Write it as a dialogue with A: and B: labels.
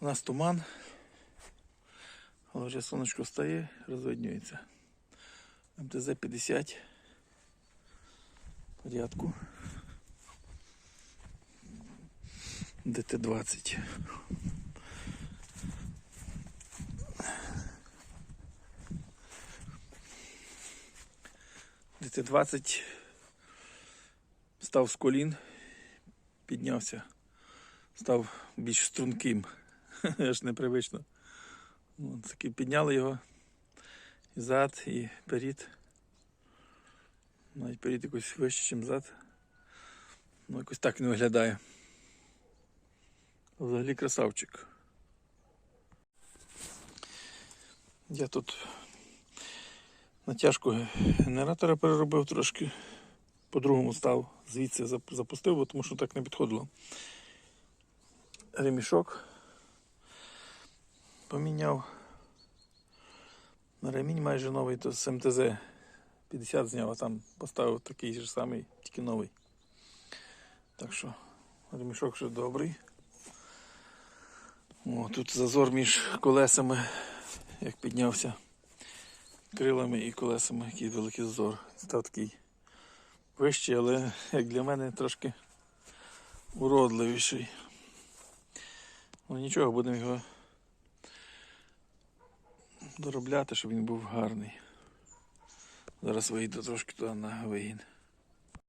A: У нас туман, але вже сонечко встає, розвиднюється. МТЗ-50 порядку. ДТ-20. ДТ-20 став з колін, піднявся, став більш струнким. Аж непривично. От, таки підняли його і зад, і перед. Навіть перед якось вище, ніж зад. Ну, якось так він виглядає. Взагалі красавчик. Я тут натяжку генератора переробив трошки. По-другому став, звідси запустив, бо тому що так не підходило. Ремішок поміняв. Ремінь майже новий, то з МТЗ 50 зняв, а там поставив такий же самий, тільки новий. Так що ремішок ще добрий. О, тут зазор між колесами, як піднявся крилами і колесами, який великий зазор. Став такий вищий, але як для мене трошки уродливіший. Ну нічого, будемо його доробляти, щоб він був гарний. Зараз вийду трошки туди на вигін.